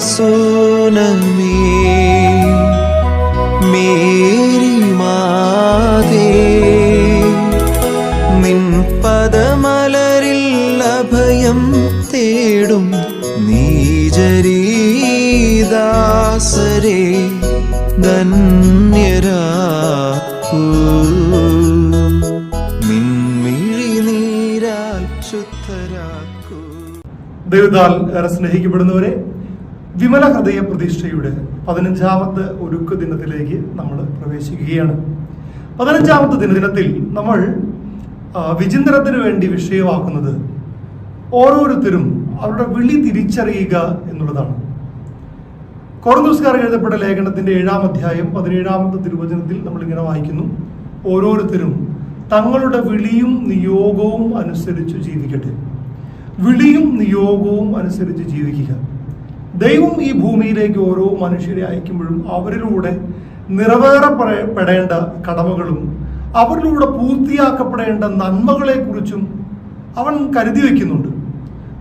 സോനമേ Mary മാതേ. നിൻ പദമലരിൽ അഭയം തേടും നീജരീദാസരേ നീരാൽ ദൈവത്താൽ ഏറെ സ്നേഹിക്കപ്പെടുന്നവരെ വിമല ഹൃദയ പ്രതിഷ്ഠയുടെ പതിനഞ്ചാമത്തെ ഒരുക്ക ദിനത്തിലേക്ക് നമ്മൾ പ്രവേശിക്കുകയാണ്. പതിനഞ്ചാമത്തെ ദിനദിനത്തിൽ നമ്മൾ വിചിന്തനത്തിന് വേണ്ടി വിഷയമാക്കുന്നത് ഓരോരുത്തരും അവരുടെ വിളി തിരിച്ചറിയുക എന്നുള്ളതാണ്. കോറന്തോസ്കാർ എഴുതപ്പെട്ട ലേഖനത്തിന്റെ ഏഴാം അധ്യായം പതിനേഴാമത്തെ തിരുവചനത്തിൽ നമ്മൾ ഇങ്ങനെ വായിക്കുന്നു. ഓരോരുത്തരും തങ്ങളുടെ വിളിയും നിയോഗവും അനുസരിച്ച് ജീവിക്കട്ടെ. വിളിയും നിയോഗവും അനുസരിച്ച് ജീവിക്കുക. ദൈവം ഈ ഭൂമിയിലേക്ക് ഓരോ മനുഷ്യരെ അയക്കുമ്പോഴും അവരിലൂടെ നിറവേറപ്പെടേണ്ട കടമകളും അവരിലൂടെ പൂർത്തിയാക്കപ്പെടേണ്ട നന്മകളെക്കുറിച്ചും അവൻ കരുതി വയ്ക്കുന്നുണ്ട്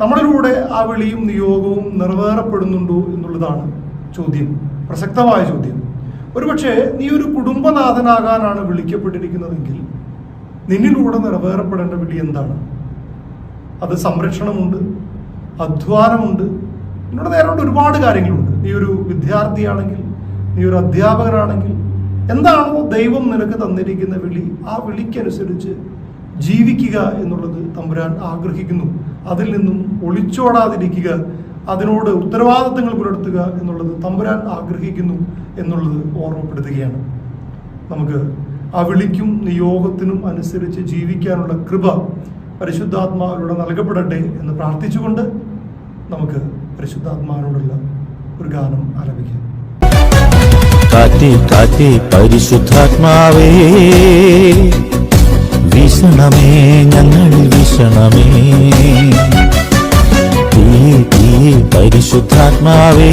നമ്മളിലൂടെ ആ വിളിയും നിയോഗവും നിറവേറപ്പെടുന്നുണ്ടോ എന്നുള്ളതാണ് ചോദ്യം പ്രസക്തമായ ചോദ്യം. ഒരുപക്ഷെ നീ ഒരു കുടുംബനാഥനാകാനാണ് വിളിക്കപ്പെട്ടിരിക്കുന്നതെങ്കിൽ നിന്നിലൂടെ നിറവേറപ്പെടേണ്ട വിളി എന്താണ്? അത് സംരക്ഷണമുണ്ട് അധ്വാനമുണ്ട് നിന്നോട് നേരോണ്ട് ഒരുപാട് കാര്യങ്ങളുണ്ട്. നീ ഒരു വിദ്യാർത്ഥിയാണെങ്കിൽ നീ ഒരു അധ്യാപകനാണെങ്കിൽ എന്താണോ ദൈവം നിനക്ക് തന്നിരിക്കുന്ന വിളി ആ വിളിക്കനുസരിച്ച് ജീവിക്കുക എന്നുള്ളത് തമ്പുരാൻ ആഗ്രഹിക്കുന്നു. അതിൽ നിന്നും ഒളിച്ചോടാതിരിക്കുക അതിനോട് ഉത്തരവാദിത്തങ്ങൾ പുലർത്തുക എന്നുള്ളത് തമ്പുരാൻ ആഗ്രഹിക്കുന്നു എന്നുള്ളത് ഓർമ്മപ്പെടുത്തുകയാണ്. നമുക്ക് ആ വിളിക്കും നിയോഗത്തിനും അനുസരിച്ച് ജീവിക്കാനുള്ള കൃപ പരിശുദ്ധാത്മാവിലൂടെ നൽകപ്പെടട്ടെ എന്ന് പ്രാർത്ഥിച്ചുകൊണ്ട് നമുക്ക് പരിശുദ്ധാത്മാവിനോടുള്ള ഒരു ഗാനം ആരംഭിക്കാം കാറ്റി കാറ്റി പരിശുദ്ധാത്മാവേ വിഷണമേ ഞങ്ങളിൽ വിഷണമേ പരിശുദ്ധാത്മാവേ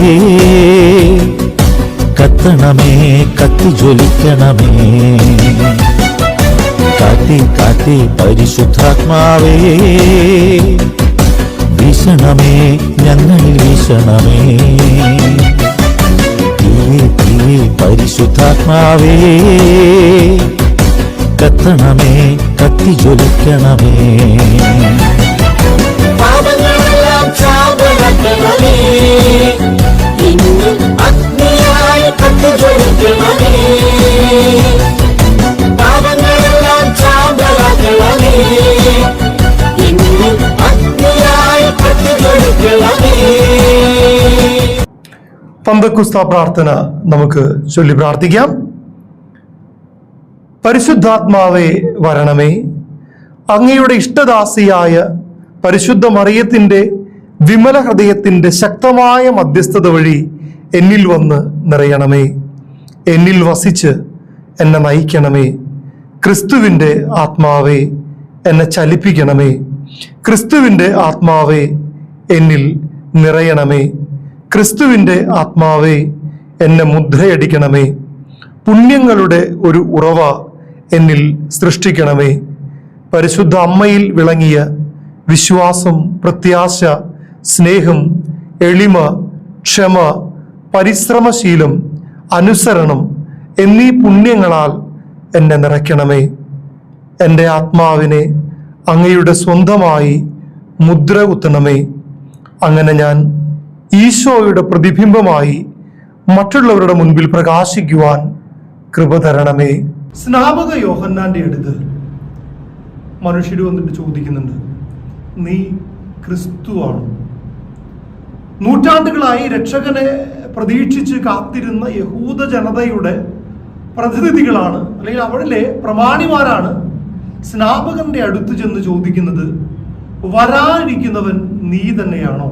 കത്തണമേ കത്തി ജ്വലിക്കണമേ. കാട്ടി കാട്ടി പരിശുദ്ധാത്മാവേ വീശണമേ ഞങ്ങളിൽ വീശണമേ. പരിശുദ്ധാത്മാവേ കത്തണമേ കത്തി ജ്വലിക്കണമേ പന്തക്കുസ്ത പ്രാർത്ഥന നമുക്ക് ചൊല്ലി പ്രാർത്ഥിക്കാം. പരിശുദ്ധാത്മാവേ വരണമേ. അങ്ങയുടെ ഇഷ്ടദാസിയായ പരിശുദ്ധ മറിയത്തിന്റെ വിമല ഹൃദയത്തിന്റെ ശക്തമായ മധ്യസ്ഥത വഴി എന്നിൽ വന്ന് നിറയണമേ. എന്നിൽ വസിച്ച് എന്നെ നയിക്കണമേ. ക്രിസ്തുവിന്റെ ആത്മാവേ എന്നെ ചലിപ്പിക്കണമേ. ക്രിസ്തുവിന്റെ ആത്മാവേ എന്നിൽ നിറയണമേ. ക്രിസ്തുവിന്റെ ആത്മാവേ എന്നെ മുദ്രയടിക്കണമേ. പുണ്യങ്ങളുടെ ഒരു ഉറവ എന്നിൽ സൃഷ്ടിക്കണമേ. പരിശുദ്ധ അമ്മയിൽ വിളങ്ങിയ വിശ്വാസം പ്രത്യാശ സ്നേഹം എളിമ ക്ഷമ പരിശ്രമശീലം അനുസരണം എന്നീ പുണ്യങ്ങളാൽ എന്നെ നിറയ്ക്കണമേ. എന്റെ ആത്മാവിനെ അങ്ങയുടെ സ്വന്തമായി മുദ്ര കുത്തണമേ അങ്ങനെ ഞാൻ ഈശോയുടെ പ്രതിബിംബമായി മറ്റുള്ളവരുടെ മുൻപിൽ പ്രകാശിക്കുവാൻ കൃപ തരണമേ. സ്നാപക യോഹന്നാന്റെ അടുത്ത് മനുഷ്യർ വന്നിട്ട് ചോദിക്കുന്നുണ്ട് നീ ക്രിസ്തുവാണ് നൂറ്റാണ്ടുകളായി രക്ഷകനെ പ്രതീക്ഷിച്ച് കാത്തിരുന്ന യഹൂദ ജനതയുടെ പ്രതിനിധികളാണ് അല്ലെങ്കിൽ അവരിലെ പ്രമാണിമാരാണ് സ്നാപകന്റെ അടുത്ത് ചെന്ന് ചോദിക്കുന്നത് വരാനിരിക്കുന്നവൻ നീ തന്നെയാണോ?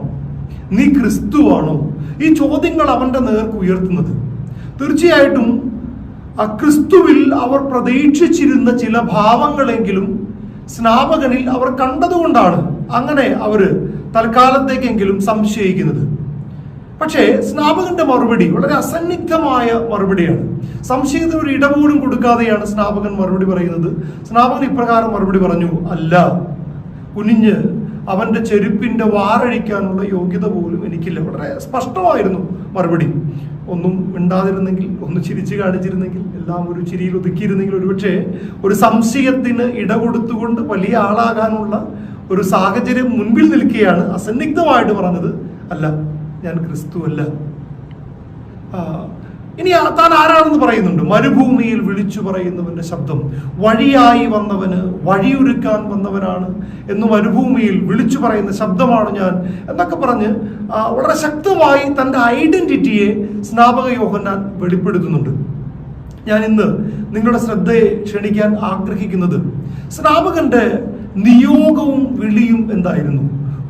നീ ക്രിസ്തുവാണോ? ഈ ചോദ്യങ്ങൾ അവന്റെ നേർക്ക് ഉയർത്തുന്നത്. തീർച്ചയായിട്ടും ക്രിസ്തുവിൽ അവർ പ്രതീക്ഷിച്ചിരുന്ന ചില ഭാവങ്ങളെങ്കിലും സ്നാപകനിൽ അവർ കണ്ടതുകൊണ്ടാണ് അങ്ങനെ അവർ തൽക്കാലത്തേക്കെങ്കിലും സംശയിക്കുന്നത്. പക്ഷേ സ്നാപകന്റെ മറുപടി വളരെ അസന്നിഗ്ധമായ മറുപടിയാണ്. സംശയത്തിന് ഒരു ഇട പോലും കൊടുക്കാതെയാണ് സ്നാപകൻ മറുപടി പറയുന്നത്. സ്നാപകൻ ഇപ്രകാരം മറുപടി പറഞ്ഞു അല്ല കുനിഞ്ഞ് അവന്റെ ചെരുപ്പിന്റെ വാറഴിക്കാനുള്ള യോഗ്യത പോലും എനിക്കില്ല. വളരെ സ്പഷ്ടമായിരുന്നു മറുപടി. ഒന്നും ഉണ്ടാതിരുന്നെങ്കിൽ ഒന്ന് ചിരിച്ചു കാണിച്ചിരുന്നെങ്കിൽ എല്ലാം ഒരു ചിരിയിൽ ഒതുക്കിയിരുന്നെങ്കിൽ ഒരുപക്ഷെ ഒരു സംശയത്തിന് ഇട കൊടുത്തുകൊണ്ട് വലിയ ആളാകാനുള്ള ഒരു സാഹചര്യം മുൻപിൽ നിൽക്കുകയാണ് അസന്നിഗ്ധമായിട്ട് പറഞ്ഞത്. അല്ല ഞാൻ ക്രിസ്തു അല്ല ഇനി താൻ ആരാണെന്ന് പറയുന്നുണ്ട്? മരുഭൂമിയിൽ വിളിച്ചു പറയുന്നവന്റെ ശബ്ദം. വഴിയായി വന്നവന് വഴിയൊരുക്കാൻ വന്നവനാണ് എന്ന് മരുഭൂമിയിൽ വിളിച്ചു പറയുന്ന ശബ്ദമാണ് ഞാൻ എന്നൊക്കെ പറഞ്ഞ് വളരെ ശക്തമായി തന്റെ ഐഡന്റിറ്റിയെ സ്നാപക യോഹന്നാൻ വെളിപ്പെടുത്തുന്നുണ്ട്. ഞാൻ ഇന്ന് നിങ്ങളുടെ ശ്രദ്ധയെ ക്ഷണിക്കാൻ ആഗ്രഹിക്കുന്നത് സ്നാപകന്റെ നിയോഗവും വിളിയും എന്തായിരുന്നു?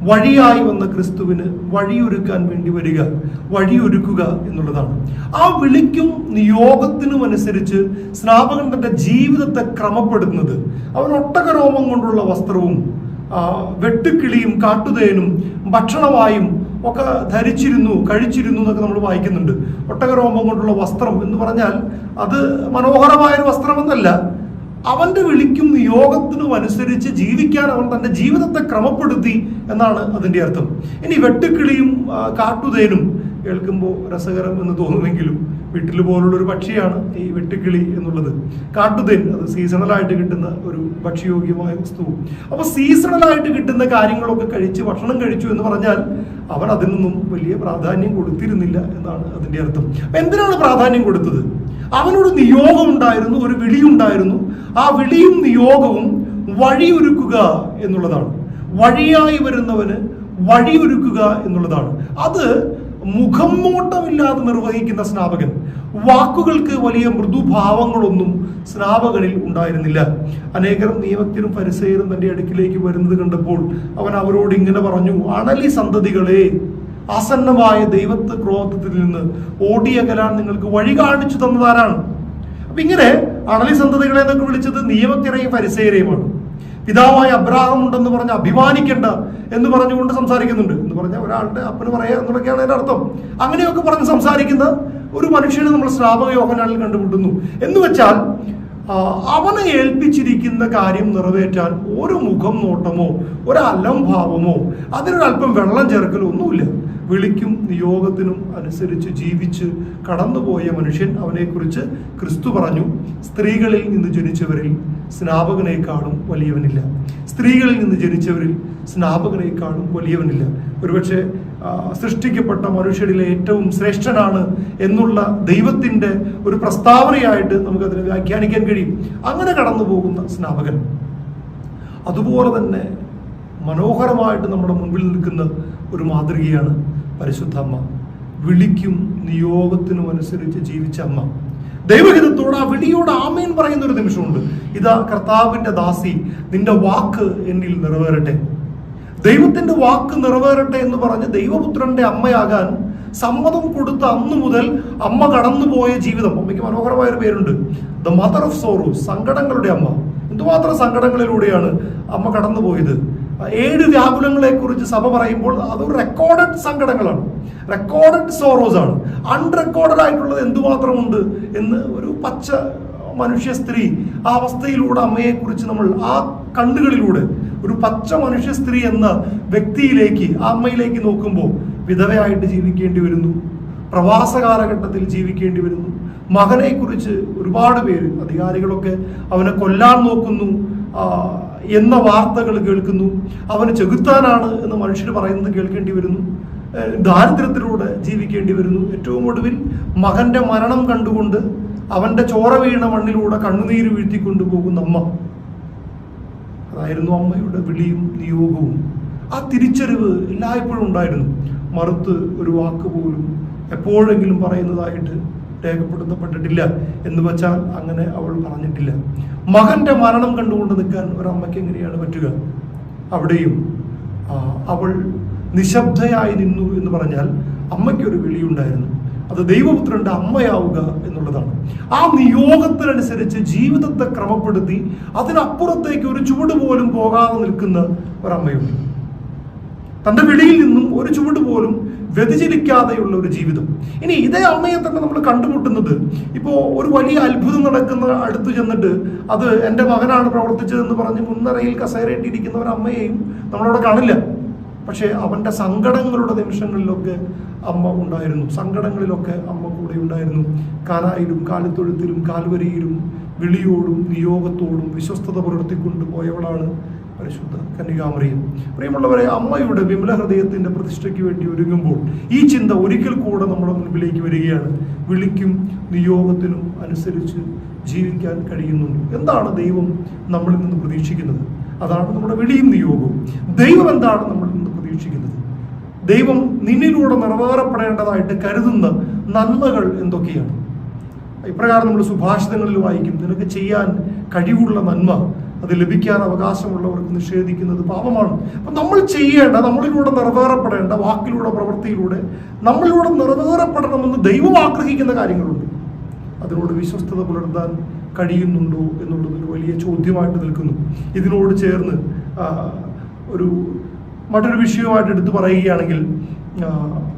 വഴിയായി വന്ന ക്രിസ്തുവിന് വഴിയൊരുക്കാൻ വേണ്ടി വരിക വഴിയൊരുക്കുക എന്നുള്ളതാണ്. ആ വിളിക്കും നിയോഗത്തിനും അനുസരിച്ച് സ്നാപകൻ തന്റെ ജീവിതത്തെ ക്രമപ്പെടുന്നത് അവൻ ഒട്ടകരോമം കൊണ്ടുള്ള വസ്ത്രവും വെട്ടുക്കിളിയും കാട്ടുതേനും ഭക്ഷണമായും ഒക്കെ ധരിച്ചിരുന്നു കഴിച്ചിരുന്നു എന്നൊക്കെ നമ്മൾ വായിക്കുന്നുണ്ട്. ഒട്ടകരോമം കൊണ്ടുള്ള വസ്ത്രം എന്ന് പറഞ്ഞാൽ അത് മനോഹരമായൊരു വസ്ത്രമെന്നല്ല. അവന്റെ വിളിക്കും നിയോഗത്തിനും അനുസരിച്ച് ജീവിക്കാൻ അവൻ തന്റെ ജീവിതത്തെ ക്രമപ്പെടുത്തി എന്നാണ് അതിന്റെ അർത്ഥം. ഇനി വെട്ടുക്കിളിയും കാട്ടുതേനും കേൾക്കുമ്പോൾ രസകരം എന്ന് തോന്നുമെങ്കിലും വീട്ടിൽ പോലുള്ള ഒരു പക്ഷിയാണ് ഈ വെട്ടുക്കിളി എന്നുള്ളത്. കാട്ടുതേൻ അത് സീസണലായിട്ട് കിട്ടുന്ന ഒരു ഭക്ഷ്യയോഗ്യമായ വസ്തുവും. അപ്പൊ സീസണലായിട്ട് കിട്ടുന്ന കാര്യങ്ങളൊക്കെ കഴിച്ച് ഭക്ഷണം കഴിച്ചു എന്ന് പറഞ്ഞാൽ അവൻ അതിനൊന്നും വലിയ പ്രാധാന്യം കൊടുത്തിരുന്നില്ല എന്നാണ് അതിന്റെ അർത്ഥം. എന്തിനാണ് പ്രാധാന്യം കൊടുത്തത്? അവനൊരു നിയോഗം ഉണ്ടായിരുന്നു ഒരു വിളിയുണ്ടായിരുന്നു. ആ വിളിയും നിയോഗവും വഴിയൊരുക്കുക എന്നുള്ളതാണ്. വഴിയായി വരുന്നവന് വഴിയൊരുക്കുക എന്നുള്ളതാണ്. അത് മുഖം നോട്ടമില്ലാതെ നിർവഹിക്കുന്ന സ്നാപകൻ. വാക്കുകൾക്ക് വലിയ മൃദുഭാവങ്ങളൊന്നും സ്നാപകനിൽ ഉണ്ടായിരുന്നില്ല. അനേകർ നിയമത്തിനും പരിസയരും തന്റെ അടുക്കിലേക്ക് വരുന്നത് കണ്ടപ്പോൾ അവൻ അവരോട് ഇങ്ങനെ പറഞ്ഞു അണലി സന്തതികളെ ആസന്നമായ ദൈവത്തെ ക്രോധത്തിൽ നിന്ന് ഓടിയകലാൻ നിങ്ങൾക്ക് വഴി കാണിച്ചു തന്നതാരാണ്? അപ്പൊ ഇങ്ങനെ അണലി സന്തതികളെ എന്നൊക്കെ വിളിച്ചത് നിയമത്തിനെയും പരിസയരെയുമാണ് പിതാവായ അബ്രാഹം ഉണ്ടെന്ന് പറഞ്ഞ അഭിമാനിക്കേണ്ട എന്ന് പറഞ്ഞുകൊണ്ട് സംസാരിക്കുന്നുണ്ട്. എന്ന് പറഞ്ഞാൽ ഒരാളുടെ അപ്പന് പറയാ എന്നുള്ളതൊക്കെയാണ് അതിന്റെ അർത്ഥം. അങ്ങനെയൊക്കെ പറഞ്ഞ് സംസാരിക്കുന്ന ഒരു മനുഷ്യനെ നമ്മൾ ശ്രാപക യോഹനാളിൽ കണ്ടുമുട്ടുന്നു. എന്ന് വെച്ചാൽ അവനെ ഏൽപ്പിച്ചിരിക്കുന്ന കാര്യം നിറവേറ്റാൻ ഒരു മുഖം നോട്ടമോ ഒരു അലംഭാവമോ അതിനൊരല്പം വെള്ളം ചേർക്കലോ ഒന്നുമില്ല. വിളിക്കും നിയോഗത്തിനും അനുസരിച്ച് ജീവിച്ച് കടന്നുപോയ മനുഷ്യൻ അവനെക്കുറിച്ച് ക്രിസ്തു പറഞ്ഞു സ്ത്രീകളിൽ നിന്ന് ജനിച്ചവരിൽ സ്നാപകനേക്കാളും വലിയവനില്ല. സ്ത്രീകളിൽ നിന്ന് ജനിച്ചവരിൽ സ്നാപകനേക്കാളും വലിയവനില്ല. ഒരുപക്ഷെ സൃഷ്ടിക്കപ്പെട്ട മനുഷ്യരിലെ ഏറ്റവും ശ്രേഷ്ഠനാണ് എന്നുള്ള ദൈവത്തിന്റെ ഒരു പ്രസ്താവനയായിട്ട് നമുക്കതിനെ വ്യാഖ്യാനിക്കാൻ കഴിയും. അങ്ങനെ കടന്നു പോകുന്ന സ്നാപകൻ. അതുപോലെ തന്നെ മനോഹരമായിട്ട് നമ്മുടെ മുമ്പിൽ നിൽക്കുന്ന ഒരു മാതൃകയാണ് പരിശുദ്ധ അമ്മ വിളിക്കും നിയോഗത്തിനും അനുസരിച്ച് ജീവിച്ച അമ്മ. ദൈവഹിതത്തോട് ആ വിളിയോട് ആമേൻ പറയുന്ന ഒരു നിമിഷമുണ്ട്. ഇതാ കർത്താവിന്റെ ദാസി നിന്റെ വാക്ക് എന്നിൽ നിറവേറട്ടെ. ദൈവത്തിന്റെ വാക്ക് നിറവേറട്ടെ എന്ന് പറഞ്ഞ് ദൈവപുത്രന്റെ അമ്മയാകാൻ സമ്മതം കൊടുത്ത അന്നു മുതൽ അമ്മ കടന്നുപോയ ജീവിതം. അമ്മയ്ക്ക് മനോഹരമായ ഒരു പേരുണ്ട്. ദ മദർ ഓഫ് സോറു സങ്കടങ്ങളുടെ അമ്മ. എന്തുമാത്രം സങ്കടങ്ങളിലൂടെയാണ് അമ്മ കടന്നുപോയത്? ഏഴ് വ്യാകുലങ്ങളെ കുറിച്ച് സഭ പറയുമ്പോൾ അത് റെക്കോർഡഡ് സങ്കടങ്ങളാണ്. റെക്കോർഡഡ് സോറോസ് ആണ്. അൺറെക്കോർഡഡ് ആയിട്ടുള്ളത് എന്തുമാത്രമുണ്ട് എന്ന് ഒരു പച്ച മനുഷ്യ സ്ത്രീ ആ അവസ്ഥയിലൂടെ അമ്മയെ കുറിച്ച് നമ്മൾ ആ കണ്ണുകളിലൂടെ ഒരു പച്ച മനുഷ്യ സ്ത്രീ എന്ന വ്യക്തിയിലേക്ക് ആ അമ്മയിലേക്ക് നോക്കുമ്പോൾ വിധവയായിട്ട് ജീവിക്കേണ്ടി വരുന്നു. പ്രവാസ കാലഘട്ടത്തിൽ ജീവിക്കേണ്ടി വരുന്നു. മകനെ കുറിച്ച് ഒരുപാട് പേര് അധികാരികളൊക്കെ അവനെ കൊല്ലാൻ നോക്കുന്നു എന്ന വാർത്തകൾ കേൾക്കുന്നു. അവന് ചെകുത്താനാണ് എന്ന് മനുഷ്യർ പറയുന്നത് കേൾക്കേണ്ടി വരുന്നു. ദാരിദ്ര്യത്തിലൂടെ ജീവിക്കേണ്ടി വരുന്നു. ഏറ്റവും ഒടുവിൽ മകന്റെ മരണം കണ്ടുകൊണ്ട് അവന്റെ ചോര വീണ മണ്ണിലൂടെ കണ്ണുനീര് വീഴ്ത്തിക്കൊണ്ടു പോകുന്ന അമ്മ. അതായിരുന്നു അമ്മയുടെ വിളിയും നിയോഗവും. ആ തിരിച്ചറിവ് എല്ലായ്പ്പോഴും ഉണ്ടായിരുന്നു. മറുത്ത് ഒരു വാക്ക് പോലും എപ്പോഴെങ്കിലും പറയുന്നതായിട്ട് രേഖപ്പെടുത്തപ്പെട്ടിട്ടില്ല എന്ന് വെച്ചാൽ അങ്ങനെ അവൾ പറഞ്ഞിട്ടില്ല. മകന്റെ മരണം കണ്ടുകൊണ്ട് നിൽക്കാൻ ഒരമ്മയ്ക്ക് എങ്ങനെയാണ് പറ്റുക? അവിടെയും അവൾ നിശബ്ദയായി നിന്നു എന്ന് പറഞ്ഞാൽ അമ്മയ്ക്കൊരു വിളിയുണ്ടായിരുന്നു. അത് ദൈവപുത്രന്റെ അമ്മയാവുക എന്നുള്ളതാണ്. ആ നിയോഗത്തിനനുസരിച്ച് ജീവിതത്തെ ക്രമപ്പെടുത്തി അതിനപ്പുറത്തേക്ക് ഒരു ചുവട് പോലും പോകാതെ നിൽക്കുന്ന ഒരമ്മയുണ്ട്. തന്റെ വെളിയിൽ നിന്നും ഒരു ചുവട് പോലും വ്യതിചലിക്കാതെയുള്ള ഒരു ജീവിതം. ഇനി ഇതേ അമ്മയെ തന്നെ നമ്മൾ കണ്ടുമുട്ടുന്നത്. ഇപ്പോൾ ഒരു വലിയ അത്ഭുതം നടക്കുന്ന അടുത്ത് ചെന്നിട്ട് അത് എന്റെ മകനാണ് പ്രവർത്തിച്ചതെന്ന് പറഞ്ഞ് മുൻനിരയിൽ കസേരയിട്ടിരിക്കുന്ന ഒരു അമ്മയെയും നമ്മളവിടെ കാണില്ല. പക്ഷേ അവന്റെ സങ്കടങ്ങളുടെ നിമിഷങ്ങളിലൊക്കെ അമ്മ ഉണ്ടായിരുന്നു. സങ്കടങ്ങളിലൊക്കെ അമ്മ കൂടെ ഉണ്ടായിരുന്നു. കാനായിലും കാലിത്തൊഴുത്തിലും കാൽവരിയിലും വിളിയോടും നിയോഗത്തോടും വിശ്വസ്തത പുലർത്തിക്കൊണ്ട് പോയവളാണ് പരിശുദ്ധ കന്യകാമറിയും പ്രിയമുള്ളവരെ അമ്മയുടെ വിമല ഹൃദയത്തിന്റെ പ്രതിഷ്ഠയ്ക്ക് വേണ്ടി ഒരുങ്ങുമ്പോൾ ഈ ചിന്ത ഒരിക്കൽ കൂടെ നമ്മുടെ മുൻപിലേക്ക് വരികയാണ്. വിളിക്കും നിയോഗത്തിനും അനുസരിച്ച് ജീവിക്കാൻ കഴിയുന്നുണ്ട് എന്താണ് ദൈവം നമ്മളിൽ നിന്ന് പ്രതീക്ഷിക്കുന്നത്? അതാണ് നമ്മുടെ വിളിയും നിയോഗവും. ദൈവം എന്താണ് നമ്മളിൽ നിന്ന് പ്രതീക്ഷിക്കുന്നത് ദൈവം നിന്നിലൂടെ നിറവേറപ്പെടേണ്ടതായിട്ട് കരുതുന്ന നന്മകൾ എന്തൊക്കെയാണ്? ഇപ്രകാരം നമ്മൾ സുഭാഷിതങ്ങളിൽ വായിക്കും നിനക്ക് ചെയ്യാൻ കഴിവുള്ള നന്മ അത് ലഭിക്കാൻ അവകാശമുള്ളവർക്ക് നിഷേധിക്കുന്നത് പാപമാണ്. അപ്പം നമ്മൾ ചെയ്യേണ്ട നമ്മളിലൂടെ നിറവേറപ്പെടേണ്ട വാക്കിലൂടെ പ്രവൃത്തിയിലൂടെ നമ്മളിലൂടെ നിറവേറപ്പെടണമെന്ന് ദൈവം ആഗ്രഹിക്കുന്ന കാര്യങ്ങളുണ്ട്. അതിനോട് വിശ്വസ്തത പുലർത്താൻ കഴിയുന്നുണ്ടോ എന്നുള്ളത് ഒരു വലിയ ചോദ്യമായിട്ട് നിൽക്കുന്നു. ഇതിനോട് ചേർന്ന് ഒരു മറ്റൊരു വിഷയവുമായിട്ട് എടുത്തു പറയുകയാണെങ്കിൽ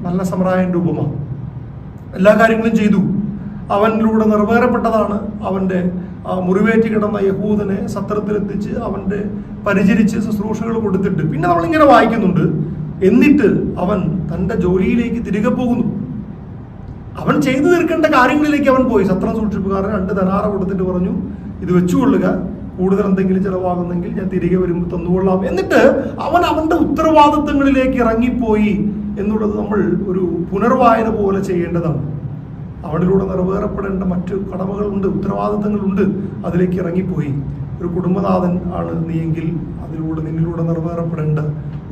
നല്ല സമറായന്റെ ഉപമ. എല്ലാ കാര്യങ്ങളും ചെയ്തു. അവനിലൂടെ നിറവേറപ്പെട്ടതാണ്. അവന്റെ മുറിവേറ്റി കിടന്ന യഹൂദനെ സത്രത്തിലെത്തിച്ച് അവന്റെ പരിചരിച്ച് ശുശ്രൂഷകൾ കൊടുത്തിട്ട്. പിന്നെ നമ്മളിങ്ങനെ വായിക്കുന്നുണ്ട് എന്നിട്ട് അവൻ തന്റെ ജോലിയിലേക്ക് തിരികെ പോകുന്നു. അവൻ ചെയ്തു തീർക്കേണ്ട കാര്യങ്ങളിലേക്ക് അവൻ പോയി. സത്രം സൂക്ഷിപ്പുകാരൻ രണ്ട് ധനാറ കൊടുത്തിട്ട് പറഞ്ഞു ഇത് വെച്ചുകൊള്ളുക. കൂടുതൽ എന്തെങ്കിലും ചിലവാകുന്നെങ്കിൽ ഞാൻ തിരികെ വരുമ്പോൾ തന്നുകൊള്ളാം. എന്നിട്ട് അവൻ അവന്റെ ഉത്തരവാദിത്തങ്ങളിലേക്ക് ഇറങ്ങിപ്പോയി എന്നുള്ളത് നമ്മൾ ഒരു പുനർവായന പോലെ ചെയ്യേണ്ടതാണ്. അവനിലൂടെ നിറവേറപ്പെടേണ്ട മറ്റു കടമകളുണ്ട് ഉത്തരവാദിത്തങ്ങളുണ്ട് അതിലേക്ക് ഇറങ്ങിപ്പോയി. ഒരു കുടുംബനാഥൻ ആണ് നീയെങ്കിൽ അതിലൂടെ നിന്നിലൂടെ നിറവേറപ്പെടേണ്ട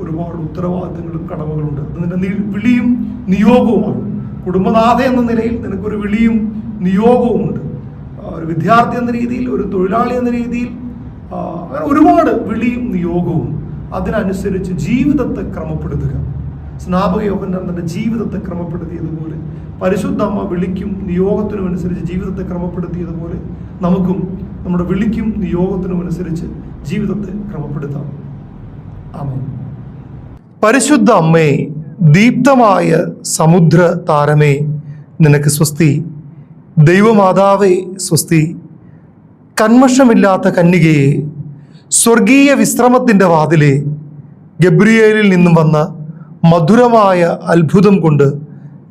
ഒരുപാട് ഉത്തരവാദിത്തങ്ങളും കടമകളുണ്ട്. അത് നിന്റെ വിളിയും നിയോഗവുമാണ്. കുടുംബനാഥ എന്ന നിലയിൽ നിനക്കൊരു വിളിയും നിയോഗവുമുണ്ട്. ഒരു വിദ്യാർത്ഥി എന്ന രീതിയിൽ ഒരു തൊഴിലാളി എന്ന രീതിയിൽ അങ്ങനെ ഒരുപാട് വിളിയും നിയോഗവും അതിനനുസരിച്ച് ജീവിതത്തെ ക്രമപ്പെടുത്തുക. സ്നാപക യോഹന്നാൻ തന്നെ ജീവിതത്തെ ക്രമപ്പെടുത്തിയതുപോലെ പരിശുദ്ധ അമ്മ വിളിക്കും നിയോഗത്തിനും അനുസരിച്ച് ജീവിതത്തെ ക്രമപ്പെടുത്തിയതുപോലെ നമുക്കും നമ്മുടെ വിളിക്കും നിയോഗത്തിനും അനുസരിച്ച് ജീവിതത്തെ ക്രമപ്പെടുത്താം. ആമേ പരിശുദ്ധ അമ്മേ ദീപ്തമായ സമുദ്ര താരമേ നിനക്ക് സ്വസ്തി. ദൈവമാതാവേ സ്വസ്തി കന്മഷമില്ലാത്ത കന്യകയെ സ്വർഗീയ വിശ്രമത്തിന്റെ വാതിലെ ഗബ്രിയേലിൽ നിന്നും വന്ന മധുരമായ അത്ഭുതം കൊണ്ട്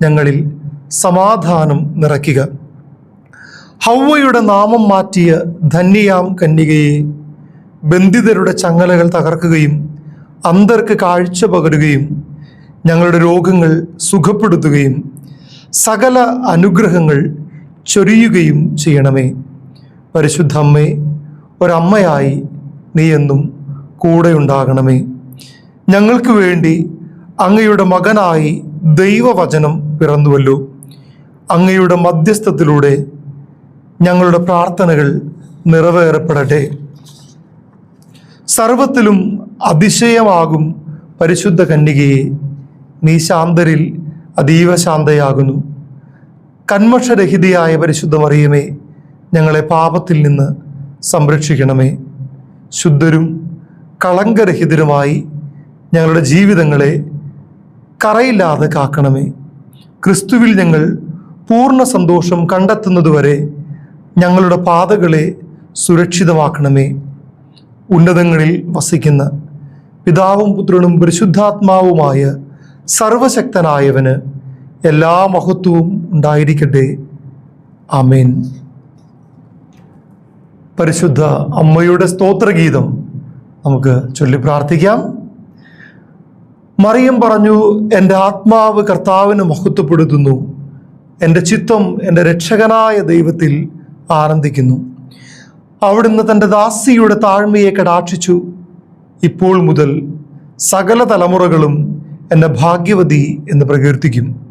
ഞങ്ങളിൽ സമാധാനം നിറയ്ക്കുക. ഹൗവയുടെ നാമം മാറ്റിയ ധന്യയാം കന്യകയെ ബന്ധിതരുടെ ചങ്ങലകൾ തകർക്കുകയും അന്തർക്ക് കാഴ്ച പകരുകയും ഞങ്ങളുടെ രോഗങ്ങൾ സുഖപ്പെടുത്തുകയും സകല അനുഗ്രഹങ്ങൾ ചൊരിയുകയും ചെയ്യണമേ. പരിശുദ്ധ അമ്മേ ഒരമ്മയായി നീ എന്നും കൂടെയുണ്ടാകണമേ. ഞങ്ങൾക്ക് വേണ്ടി അങ്ങയുടെ മകനായി ദൈവവചനം പിറന്നുവല്ലോ. അങ്ങയുടെ മധ്യസ്ഥത്തിലൂടെ ഞങ്ങളുടെ പ്രാർത്ഥനകൾ നിറവേറപ്പെടട്ടെ. സർവത്തിലും അതിശയമാകും പരിശുദ്ധ കന്യകയെ. നീ ശാന്തരിൽ അതീവ ശാന്തയാകുന്നു. കന്മഷരഹിതയായ പരിശുദ്ധ മറിയമേ ഞങ്ങളെ പാപത്തിൽ നിന്ന് സംരക്ഷിക്കണമേ. ശുദ്ധരും കളങ്കരഹിതരുമായി ഞങ്ങളുടെ ജീവിതങ്ങളെ കറയില്ലാതെ കാക്കണമേ. ക്രിസ്തുവിൽ ഞങ്ങൾ പൂർണ സന്തോഷം കണ്ടെത്തുന്നതുവരെ ഞങ്ങളുടെ പാതകളെ സുരക്ഷിതമാക്കണമേ. ഉന്നതങ്ങളിൽ വസിക്കുന്ന പിതാവും പുത്രനും പരിശുദ്ധാത്മാവുമായ സർവശക്തനായവന് എല്ലാ മഹത്വവും ഉണ്ടായിരിക്കട്ടെ. ആമേൻ. പരിശുദ്ധ അമ്മയുടെ സ്തോത്രഗീതം നമുക്ക് ചൊല്ലി പ്രാർത്ഥിക്കാം. മറിയം പറഞ്ഞു എന്റെ ആത്മാവ് കർത്താവിന് മഹത്വപ്പെടുത്തുന്നു. എന്റെ ചിത്തം എന്റെ രക്ഷകനായ ദൈവത്തിൽ ആനന്ദിക്കുന്നു. അവിടുന്ന് തന്റെ ദാസിയുടെ താഴ്മയെ കടാക്ഷിച്ചു. ഇപ്പോൾ മുതൽ സകല തലമുറകളും എന്നെ ഭാഗ്യവതി എന്ന് പ്രകീർത്തിക്കും.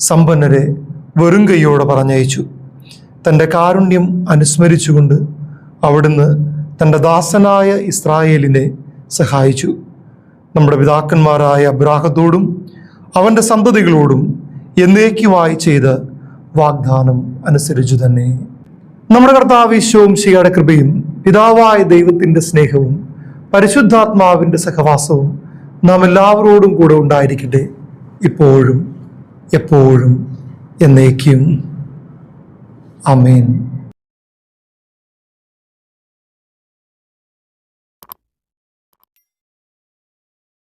സമ്പന്നരെ വെറും കൈയോടെ പറഞ്ഞയച്ചു. തന്റെ കാരുണ്യം അനുസ്മരിച്ചുകൊണ്ട് അവിടുന്ന് തന്റെ ദാസനായ ഇസ്രായേലിനെ സഹായിച്ചു. നമ്മുടെ പിതാക്കന്മാരായ അബ്രാഹത്തോടും അവന്റെ സന്തതികളോടും എന്നേക്കുമായി ചെയ്ത വാഗ്ദാനം അനുസരിച്ചു തന്നെ. നമ്മുടെ കർത്താവിശ്വവും ശിയുടെ കൃപയും പിതാവായ ദൈവത്തിന്റെ സ്നേഹവും പരിശുദ്ധാത്മാവിന്റെ സഹവാസവും നാം എല്ലാവരോടും കൂടെ ഉണ്ടായിരിക്കട്ടെ ഇപ്പോഴും. എപ്പോഴും എന്നേക്കും. അമേൻ